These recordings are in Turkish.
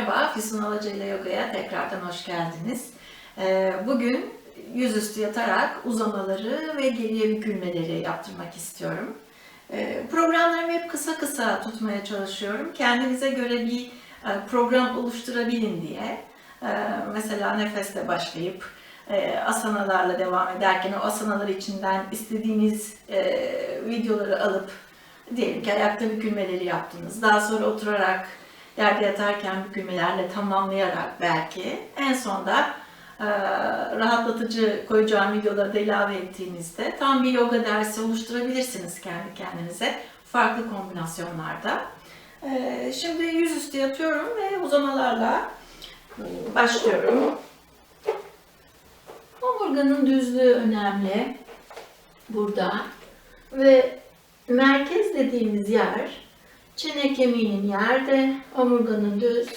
Merhaba, Füsun Alaca ile Yoga'ya tekrardan hoş geldiniz. Ee, Bugün yüzüstü yatarak uzamaları ve geriye bükülmeleri yaptırmak istiyorum. Ee, Programlarımı hep kısa kısa tutmaya çalışıyorum. Kendinize göre bir e, program oluşturabilin diye. Ee, Mesela nefesle başlayıp e, asanalarla devam ederken o asanalar içinden istediğiniz e, videoları alıp diyelim ki ayakta bükülmeleri yaptınız. Daha sonra oturarak yerde yatarken bükülmelerle tamamlayarak belki en sonda e, rahatlatıcı koyacağım videoları da ilave ettiğinizde tam bir yoga dersi oluşturabilirsiniz kendi kendinize farklı kombinasyonlarda. E, şimdi yüzüstü yatıyorum ve uzamalarla e, başlıyorum. Omurganın düzlüğü önemli burada ve merkez dediğimiz yer çene kemiğinin yerde, omurganın düz,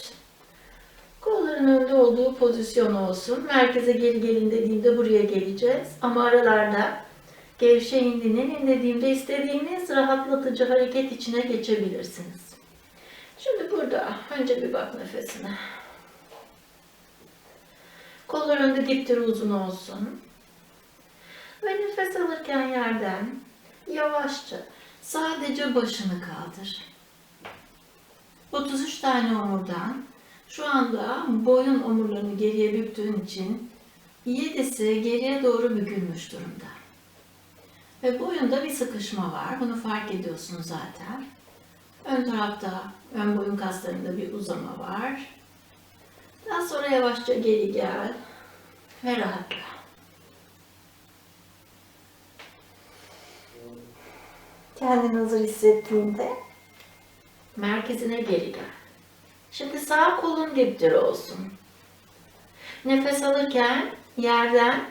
kolların önde olduğu pozisyon olsun. Merkeze geri gelin dediğimde buraya geleceğiz. Ama aralarda gevşe indinin dediğimde istediğiniz rahatlatıcı hareket içine geçebilirsiniz. Şimdi burada önce bir bak nefesine. Kollar önde diptir uzun olsun. Ve nefes alırken yerden yavaşça sadece başını kaldır. 33 tane omurdan şu anda boyun omurlarını geriye büktüğün için 7'si geriye doğru bükülmüş durumda. Ve boyunda bir sıkışma var. Bunu fark ediyorsunuz zaten. Ön tarafta ön boyun kaslarında bir uzama var. Daha sonra yavaşça geri gel ve rahatla. Kendini hazır hissettiğinde merkezine geri gel. Şimdi sağ kolun diptir olsun. Nefes alırken yerden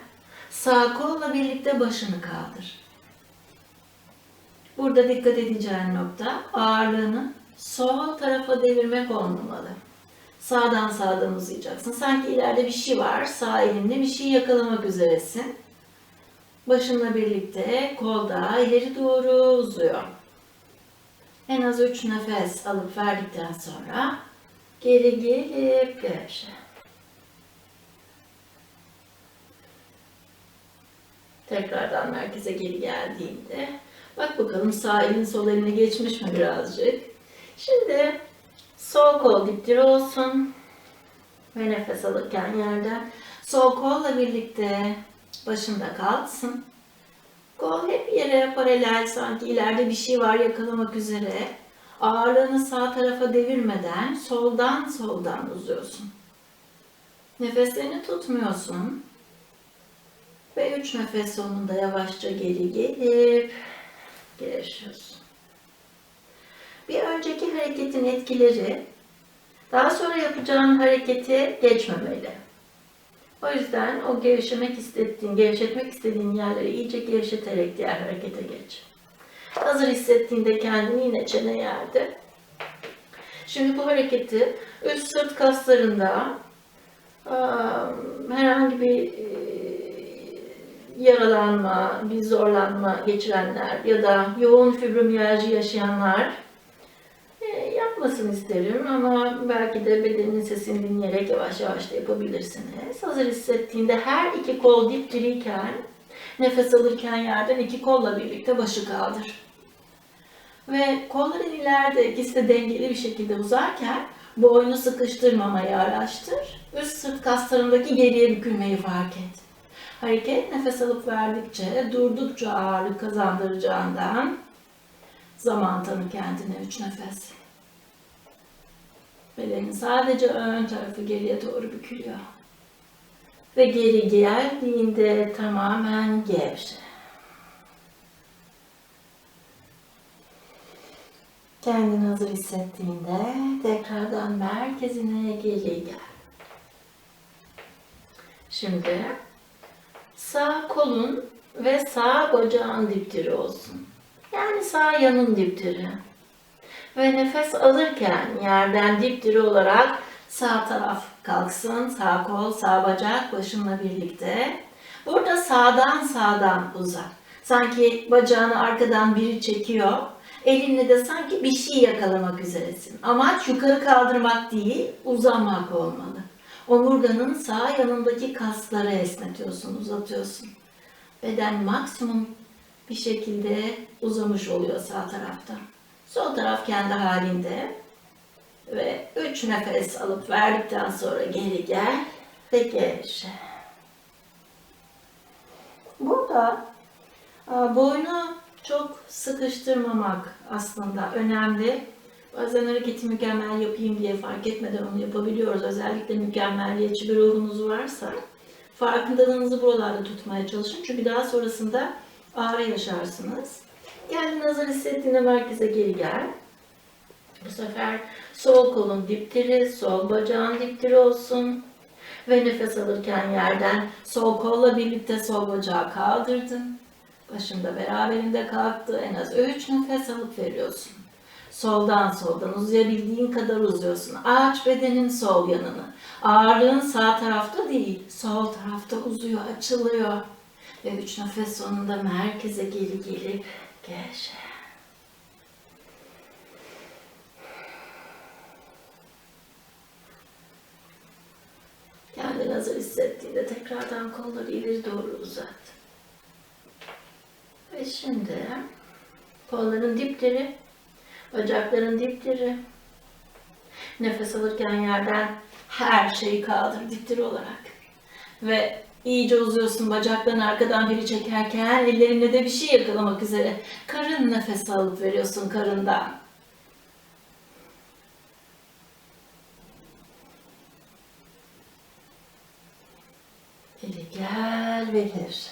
sağ kolla birlikte başını kaldır. Burada dikkat edeceğin nokta ağırlığını sol tarafa devirmek olmamalı. Sağdan sağdan uzayacaksın. Sanki ileride bir şey var. Sağ elinde bir şey yakalamak üzeresin. Başınla birlikte kolda ileri doğru uzuyor. En az 3 nefes alıp verdikten sonra geri gelip gevşe. Tekrardan merkeze geri geldiğinde bak bakalım sağ elin sol eline geçmiş mi birazcık. Şimdi sol kol diptir olsun ve nefes alırken yerden sol kolla birlikte başında kalsın. Kol hep yere paralel sanki ileride bir şey var yakalamak üzere. Ağırlığını sağ tarafa devirmeden soldan soldan uzuyorsun. Nefeslerini tutmuyorsun. Ve üç nefes sonunda yavaşça geri gelip gevşiyorsun. Bir önceki hareketin etkileri daha sonra yapacağın hareketi geçmemeli. O yüzden o gevşemek istediğin, gevşetmek istediğin yerleri iyice gevşeterek diğer harekete geç. Hazır hissettiğinde kendini yine çene yerde. Şimdi bu hareketi üst sırt kaslarında herhangi bir yaralanma, bir zorlanma geçirenler ya da yoğun fibromiyalji yaşayanlar yapmasın isterim ama belki de bedenin sesini dinleyerek yavaş yavaş da yapabilirsiniz. Hazır hissettiğinde her iki kol dip diriyken nefes alırken yerden iki kolla birlikte başı kaldır. Ve kolların ileride ikisi de dengeli bir şekilde uzarken boynu sıkıştırmamayı araştır. Üst sırt kaslarındaki geriye bükülmeyi fark et. Hareket nefes alıp verdikçe, durdukça ağırlık kazandıracağından zaman tanı kendine üç nefes. Bedenin sadece ön tarafı geriye doğru bükülüyor. Ve geri geldiğinde tamamen gevşe. Kendini hazır hissettiğinde tekrardan merkezine geri gel. Şimdi sağ kolun ve sağ bacağın diptiri olsun. Yani sağ yanın diptiri. Ve nefes alırken yerden dipdiri olarak sağ taraf kalksın. Sağ kol, sağ bacak başınla birlikte. Burada sağdan sağdan uzak. Sanki bacağını arkadan biri çekiyor Elinle de sanki bir şey yakalamak üzeresin. Amaç yukarı kaldırmak değil, uzanmak olmalı. Omurganın sağ yanındaki kasları esnetiyorsun, uzatıyorsun. Beden maksimum bir şekilde uzamış oluyor sağ tarafta. Sol taraf kendi halinde. Ve üç nefes alıp verdikten sonra geri gel ve gevşe. Burada boynu çok sıkıştırmamak aslında önemli. Bazen hareketi mükemmel yapayım diye fark etmeden onu yapabiliyoruz. Özellikle mükemmeliyetçi bir ruhunuz varsa farkındalığınızı buralarda tutmaya çalışın. Çünkü daha sonrasında ağrı yaşarsınız. Kendini hazır hissettiğinde merkeze geri gel. Bu sefer sol kolun dipdiri, sol bacağın dipdiri olsun. Ve nefes alırken yerden sol kolla birlikte sol bacağı kaldırdın. Başında beraberinde kalktı. En az 3 nefes alıp veriyorsun. Soldan soldan uzayabildiğin kadar uzuyorsun. Aç bedenin sol yanını. Ağırlığın sağ tarafta değil, sol tarafta uzuyor, açılıyor. Ve üç nefes sonunda merkeze geri gelip gevşe. Kendini hazır hissettiğinde tekrardan kolları ileri doğru uzat. Ve şimdi kolların dipleri, bacakların dipleri. Nefes alırken yerden her şeyi kaldır dipleri olarak. Ve iyice uzuyorsun bacakların arkadan biri çekerken ellerinle de bir şey yakalamak üzere. Karın nefes alıp veriyorsun karından. Eli gel ve gir.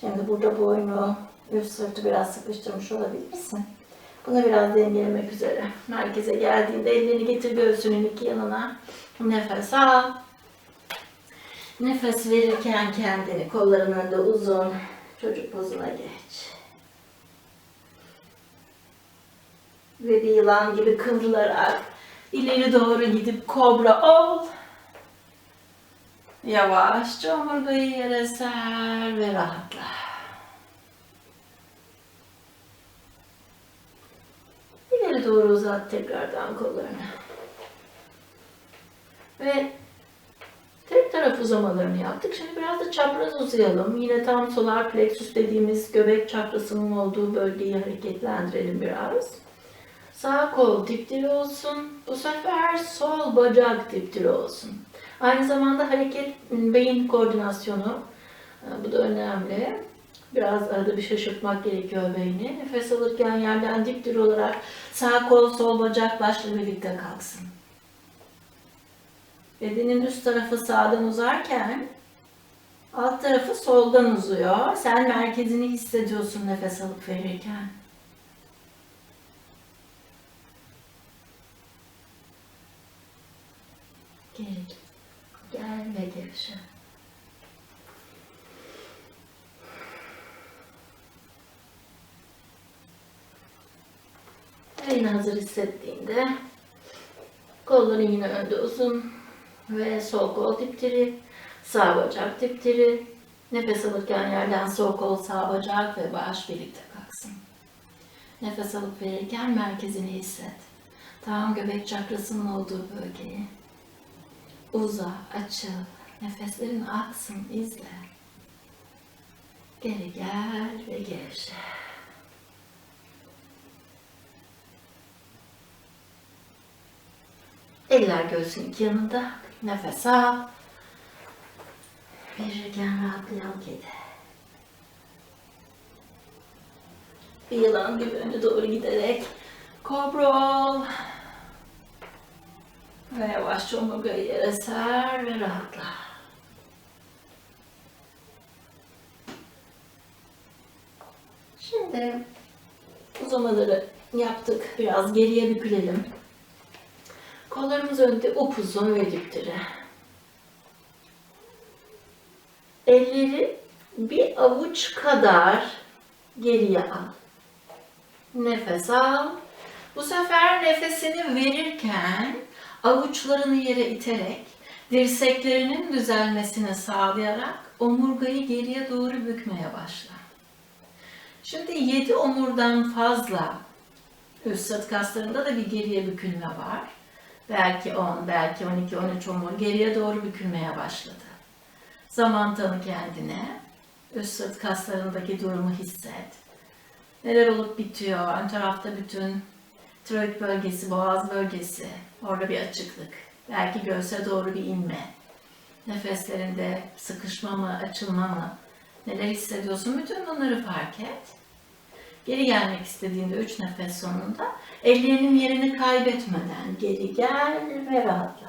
Şimdi burada boynu, üst sırtı biraz sıkıştırmış olabilirsin. Bunu biraz dengelemek üzere. Merkeze geldiğinde ellerini getir göğsünün iki yanına. Nefes al. Nefes verirken kendini kolların önünde uzun. Çocuk pozuna geç. Ve bir yılan gibi kıvrılarak ileri doğru gidip kobra ol. Yavaşça omurgayı yere ser ve rahatla. Doğru uzat tekrardan kollarını. Ve tek taraf uzamalarını yaptık. Şimdi biraz da çapraz uzayalım. Yine tam solar plexus dediğimiz göbek çakrasının olduğu bölgeyi hareketlendirelim biraz. Sağ kol dipdiri olsun. Bu sefer sol bacak dipdiri olsun. Aynı zamanda hareket beyin koordinasyonu. e, Bu da önemli. Biraz arada bir şaşırtmak gerekiyor beyni. Nefes alırken yerden dipdiri olarak sağ kol sol bacak başla birlikte kalksın. Bedenin üst tarafı sağdan uzarken alt tarafı soldan uzuyor. Sen merkezini hissediyorsun nefes alıp verirken. Geri gel ve gevşe. Yine hazır hissettiğinde kolların yine önde uzun ve sol kol dipdiri, sağ bacak dipdiri. Nefes alırken yerden sol kol sağ bacak ve baş birlikte kalksın. Nefes alıp verirken merkezini hisset. Tam göbek çakrasının olduğu bölgeyi. Uza, açıl, nefeslerin aksın, izle. Geri gel ve gevşe. Eller göğsün iki yanında. Nefes al. Verirken rahatlayan kedi. Bir yılan gibi öne doğru giderek kobra ol. Ve yavaşça omurgayı yere ser ve rahatla. Şimdi uzamaları yaptık. Biraz geriye bükülelim. Kollarımız önde upuzun ve dipdiri. Elleri bir avuç kadar geriye al. Nefes al. Bu sefer nefesini verirken avuçlarını yere iterek Dirseklerinin düzelmesini sağlayarak omurgayı geriye doğru bükmeye başla. Şimdi 7 omurdan fazla üst sırt kaslarında da bir geriye bükülme var. Belki 10, belki 12, 13 omur geriye doğru bükülmeye başladı. Zaman tanı kendine. Üst sırt kaslarındaki durumu hisset. Neler olup bitiyor? Ön tarafta bütün tiroid bölgesi, boğaz bölgesi. Orada bir açıklık. Belki göğse doğru bir inme. Nefeslerinde sıkışma mı, açılma mı? Neler hissediyorsun? Bütün bunları fark et. Geri gelmek istediğinde üç nefes sonunda ellerinin yerini kaybetmeden geri gel ve rahatla.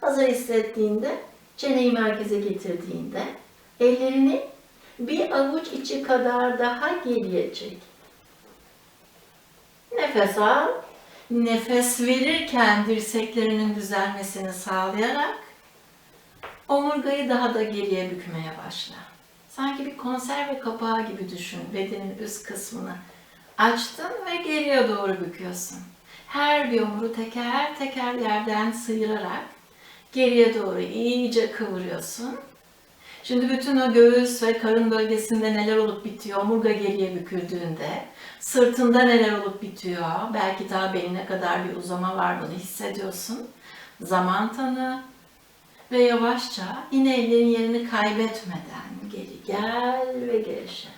Hazır hissettiğinde çeneyi merkeze getirdiğinde ellerini bir avuç içi kadar daha geriye çek. Nefes al. Nefes verirken dirseklerinin düzelmesini sağlayarak omurgayı daha da geriye bükmeye başla. Sanki bir konserve kapağı gibi düşün bedenin üst kısmını. Açtın ve geriye doğru büküyorsun. Her bir omuru teker teker yerden sıyırarak geriye doğru iyice kıvırıyorsun. Şimdi bütün o göğüs ve karın bölgesinde neler olup bitiyor, omurga geriye büküldüğünde, sırtında neler olup bitiyor, belki daha beline kadar bir uzama var bunu hissediyorsun. Zaman tanı ve yavaşça yine ellerin yerini kaybetmeden geri gel ve gevşe.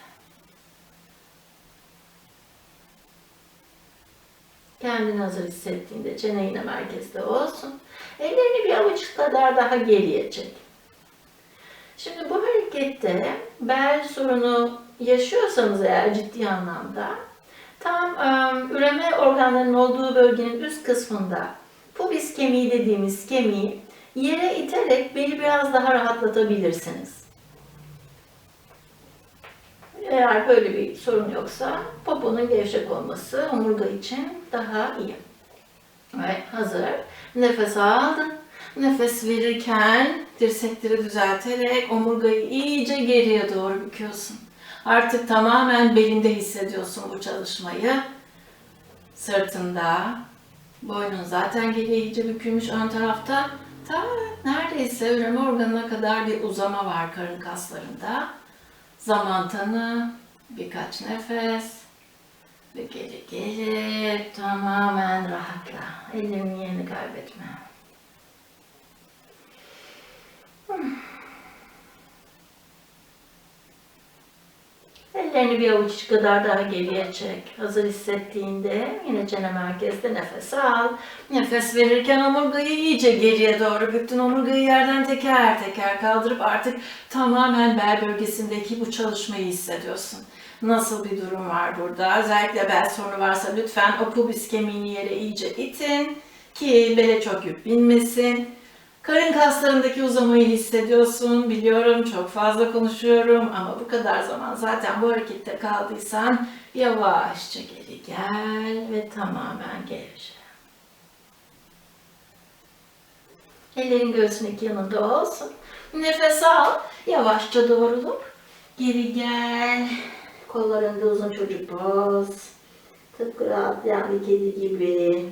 Kendini hazır hissettiğinde çene yine merkezde olsun. Ellerini bir avuç kadar daha geriye çek. Şimdi bu harekette bel sorunu yaşıyorsanız eğer ciddi anlamda tam ım, üreme organlarının olduğu bölgenin üst kısmında pubis kemiği dediğimiz kemiği yere iterek beli biraz daha rahatlatabilirsiniz. Eğer böyle bir sorun yoksa poponun gevşek olması omurga için daha iyi. Evet hazır. Nefes aldın. Nefes verirken dirsekleri düzelterek omurgayı iyice geriye doğru büküyorsun. Artık tamamen belinde hissediyorsun bu çalışmayı. Sırtında, boynun zaten geriye iyice bükülmüş ön tarafta. Ta neredeyse üreme organına kadar bir uzama var karın kaslarında. Zaman tanı, birkaç nefes ve geri geri tamamen rahatla. Ellerinin yerini kaybetme. Ellerini bir avuç kadar daha geriye çek. Hazır hissettiğinde yine çene merkezde nefes al. Nefes verirken omurgayı iyice geriye doğru büktün. Omurgayı yerden teker teker kaldırıp artık tamamen bel bölgesindeki bu çalışmayı hissediyorsun. Nasıl bir durum var burada? Özellikle bel sorunu varsa lütfen o pubis kemiğini yere iyice itin ki bele çok yük binmesin. Karın kaslarındaki uzamayı hissediyorsun. Biliyorum çok fazla konuşuyorum ama bu kadar zaman zaten bu harekette kaldıysan yavaşça geri gel ve tamamen gevşe. Ellerin göğsün iki yanında olsun. Nefes al. Yavaşça doğrulup geri gel. Kollarında uzun çocuk poz. Tıpkı rahatlayan bir kedi gibi.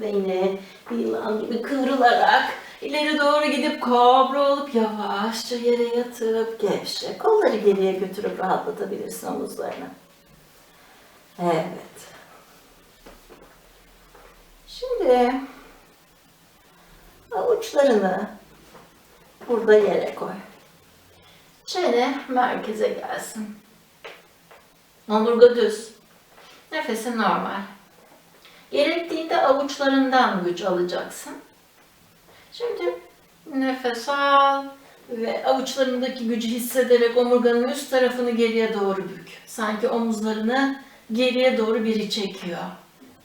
Ve yine yılan gibi kıvrılarak ileri doğru gidip kobra olup yavaşça yere yatıp gevşe. Kolları geriye götürüp rahatlatabilirsin omuzlarını. Evet. Şimdi avuçlarını burada yere koy. Çene merkeze gelsin. Omurga düz. Nefesin normal. Gerektiğinde avuçlarından güç alacaksın. Şimdi nefes al ve avuçlarındaki gücü hissederek omurganın üst tarafını geriye doğru bük. Sanki omuzlarını geriye doğru biri çekiyor.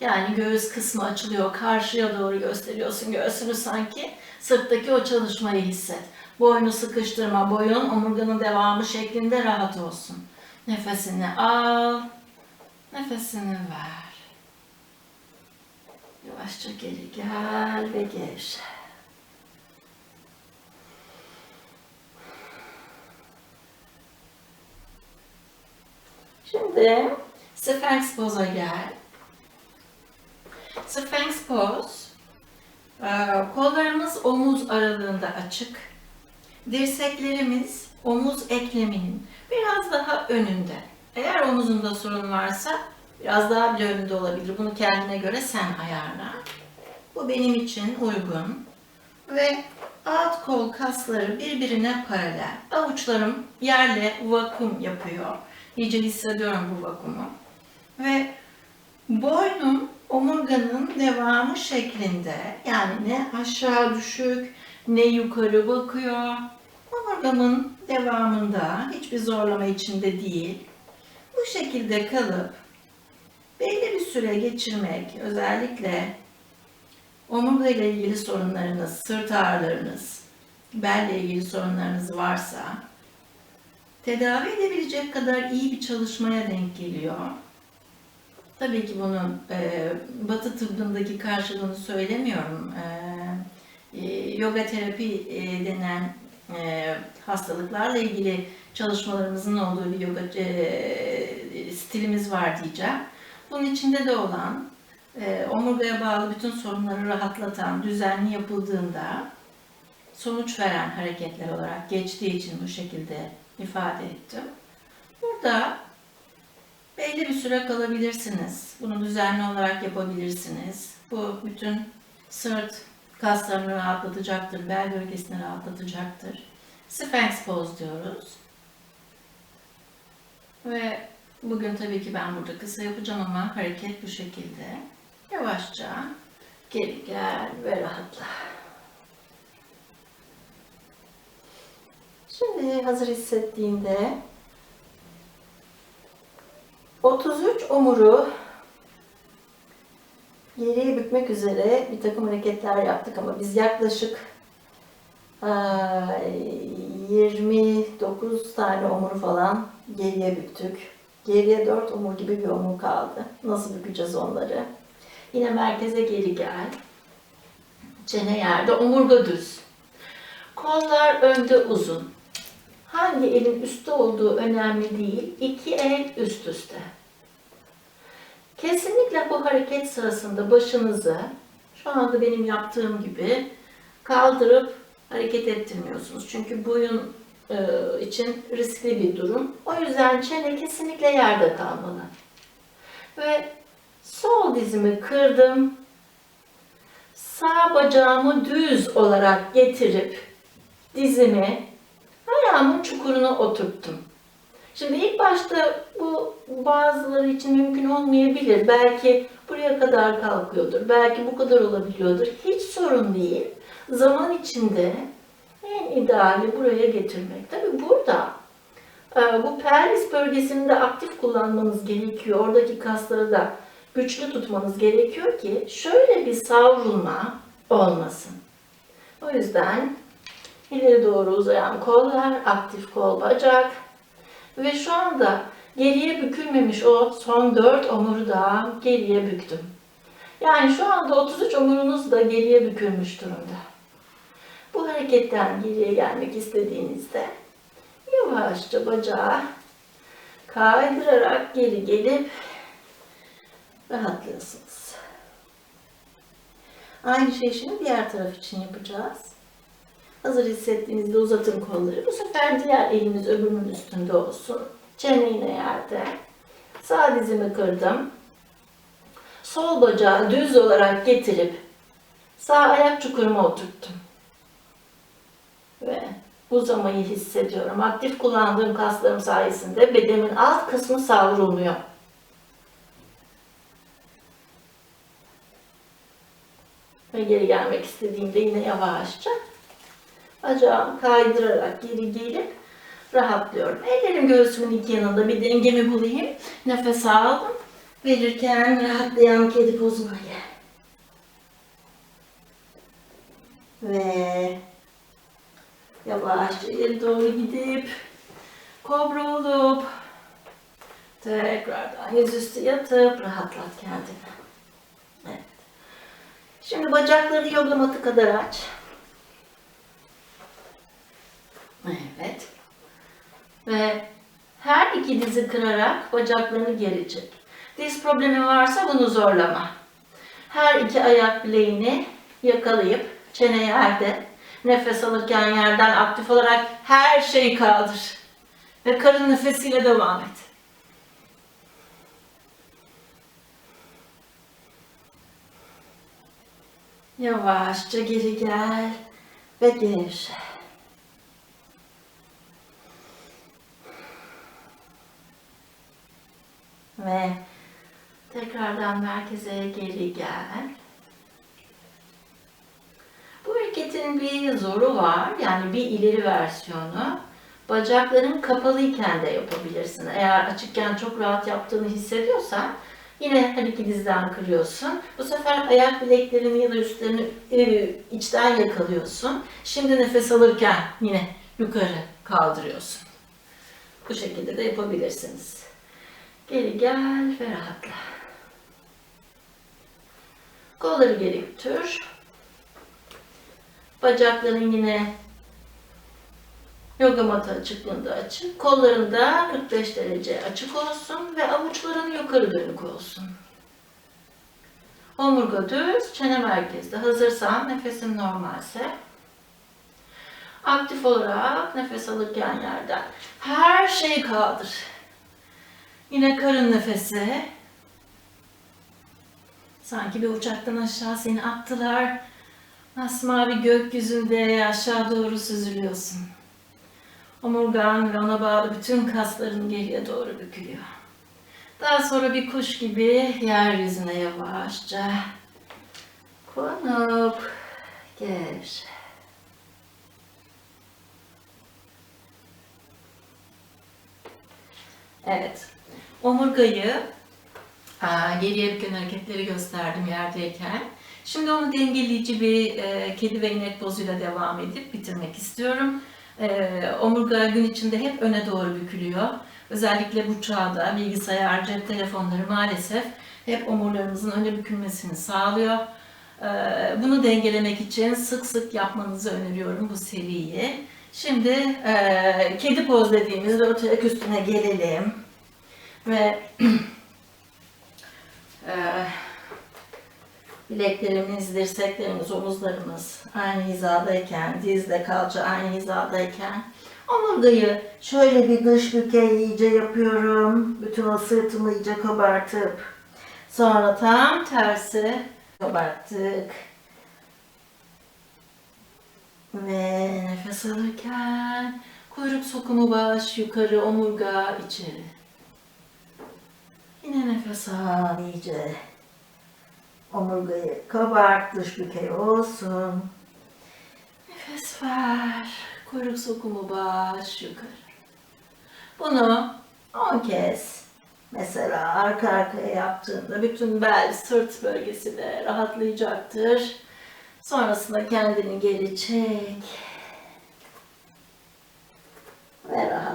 Yani göğüs kısmı açılıyor, karşıya doğru gösteriyorsun göğsünü sanki. Sırttaki o çalışmayı hisset. Boynu sıkıştırma, boyun omurganın devamı şeklinde rahat olsun. Nefesini al, nefesini ver. Yavaşça geri gel ve gevşe. Şimdi Sphinx poza gel. Sphinx pose. Ee, Kollarımız omuz aralığında açık. Dirseklerimiz omuz ekleminin biraz daha önünde. Eğer omuzunda sorun varsa biraz daha bile önünde olabilir. Bunu kendine göre sen ayarla. Bu benim için uygun. Ve alt kol kasları birbirine paralel. Avuçlarım yerle vakum yapıyor. İyice hissediyorum bu vakumu. Ve boynum omurganın devamı şeklinde. Yani ne aşağı düşük ne yukarı bakıyor. Omurgamın devamında hiçbir zorlama içinde değil. Bu şekilde kalıp süre geçirmek özellikle omurga ile ilgili sorunlarınız, sırt ağrılarınız, belle ilgili sorunlarınız varsa tedavi edebilecek kadar iyi bir çalışmaya denk geliyor. Tabii ki bunun e, Batı tıbbındaki karşılığını söylemiyorum. E, e, yoga terapi e, denen e, hastalıklarla ilgili çalışmalarımızın olduğu bir yoga e, stilimiz var diyeceğim. Bunun içinde de olan e, omurgaya bağlı bütün sorunları rahatlatan, düzenli yapıldığında sonuç veren hareketler olarak geçtiği için bu şekilde ifade ettim. Burada belli bir süre kalabilirsiniz. Bunu düzenli olarak yapabilirsiniz. Bu bütün sırt kaslarını rahatlatacaktır, bel bölgesini rahatlatacaktır. Sphinx pose diyoruz. Ve bugün tabii ki ben burada kısa yapacağım ama hareket bu şekilde. Yavaşça geri gel ve rahatla. Şimdi hazır hissettiğinde 33 omuru geriye bükmek üzere bir takım hareketler yaptık ama biz yaklaşık eee, 29 tane omuru falan geriye büktük. Geriye 4 omur gibi bir omur kaldı. Nasıl bükeceğiz onları? Yine merkeze geri gel. Çene yerde, omurga düz. Kollar önde uzun. Hangi elin üstte olduğu önemli değil. İki el üst üste. Kesinlikle bu hareket sırasında başınızı şu anda benim yaptığım gibi kaldırıp hareket ettirmiyorsunuz. Çünkü boyun için riskli bir durum. O yüzden çene kesinlikle yerde kalmalı. Ve sol dizimi kırdım. Sağ bacağımı düz olarak getirip dizimi ayağımın çukuruna oturttum. Şimdi ilk başta bu bazıları için mümkün olmayabilir. Belki buraya kadar kalkıyordur. Belki bu kadar olabiliyordur. Hiç sorun değil. Zaman içinde en ideali buraya getirmek. Tabi burada e, bu pelvis bölgesini de aktif kullanmanız gerekiyor. Oradaki kasları da güçlü tutmanız gerekiyor ki şöyle bir savrulma olmasın. O yüzden ileri doğru uzayan kollar, aktif kol bacak ve şu anda geriye bükülmemiş o son 4 omuru da geriye büktüm. Yani şu anda 33 omurunuz da geriye bükülmüş durumda. Bu hareketten geriye gelmek istediğinizde yavaşça bacağı kaydırarak geri gelip rahatlıyorsunuz. Aynı şey şimdi diğer taraf için yapacağız. Hazır hissettiğinizde uzatın kolları. Bu sefer diğer elimiz öbürünün üstünde olsun. Çene yine yerde. Sağ dizimi kırdım. Sol bacağı düz olarak getirip sağ ayak çukuruma oturttum. Uzamayı hissediyorum. Aktif kullandığım kaslarım sayesinde bedenimin alt kısmı savrulmuyor. Ve geri gelmek istediğimde yine yavaşça bacağımı kaydırarak geri gelip rahatlıyorum. Ellerim göğsümün iki yanında bir dengemi bulayım. Nefes aldım. Verirken rahatlayan kedi pozuna gel. Ve yavaşça ileri doğru gidip kobra olup tekrardan yüzüstü yatıp rahatlat kendini. Evet. Şimdi bacakları yoga matı kadar aç. Evet. Ve her iki dizi kırarak bacaklarını geri çek. Diz problemi varsa bunu zorlama. Her iki ayak bileğini yakalayıp çene yerde, nefes alırken yerden aktif olarak her şeyi kaldır. Ve karın nefesiyle devam et. Yavaşça geri gel ve gevşe. Ve tekrardan merkeze geri gel. Bu hareketin bir zoru var. Yani bir ileri versiyonu. Bacakların kapalıyken de yapabilirsin. Eğer açıkken çok rahat yaptığını hissediyorsan yine her iki dizden kırıyorsun. Bu sefer ayak bileklerini ya da üstlerini e, içten yakalıyorsun. Şimdi nefes alırken yine yukarı kaldırıyorsun. Bu şekilde de yapabilirsiniz. Geri gel ve rahatla. Kolları geri götür. Bacakların yine yoga matı açıklığında açık. Kolların da 45 derece açık olsun ve avuçların yukarı dönük olsun. Omurga düz, çene merkezde. Hazırsan nefesin normalse. Aktif olarak nefes alırken yerden her şeyi kaldır. Yine karın nefesi. Sanki bir uçaktan aşağı seni attılar. Masmavi gökyüzünde aşağı doğru süzülüyorsun. Omurgan ve ona bağlı bütün kasların geriye doğru bükülüyor. Daha sonra bir kuş gibi yeryüzüne yavaşça konup gevşe. Evet. Omurgayı geriye büken hareketleri gösterdim yerdeyken. Şimdi onu dengeleyici bir e, kedi ve inek pozuyla devam edip bitirmek istiyorum. E, omurga gün içinde hep öne doğru bükülüyor. Özellikle bu çağda bilgisayar, cep telefonları maalesef hep omurlarımızın öne bükülmesini sağlıyor. E, bunu dengelemek için sık sık yapmanızı öneriyorum bu seriyi. Şimdi e, kedi poz dediğimiz dört üstüne gelelim. Ve e, bileklerimiz, dirseklerimiz, omuzlarımız aynı hizadayken, dizle kalça aynı hizadayken omurgayı şöyle bir dış bükey iyice yapıyorum. Bütün o sırtımı iyice kabartıp sonra tam tersi kabarttık. Ve nefes alırken kuyruk sokumu baş yukarı omurga içeri. Yine nefes al iyice. Omurgayı kabart, dış bükey olsun. Nefes ver. Kuyruk sokumu baş yukarı. Bunu 10 kez mesela arka arkaya yaptığında bütün bel, sırt bölgesi de rahatlayacaktır. Sonrasında kendini geri çek. Ve rahat.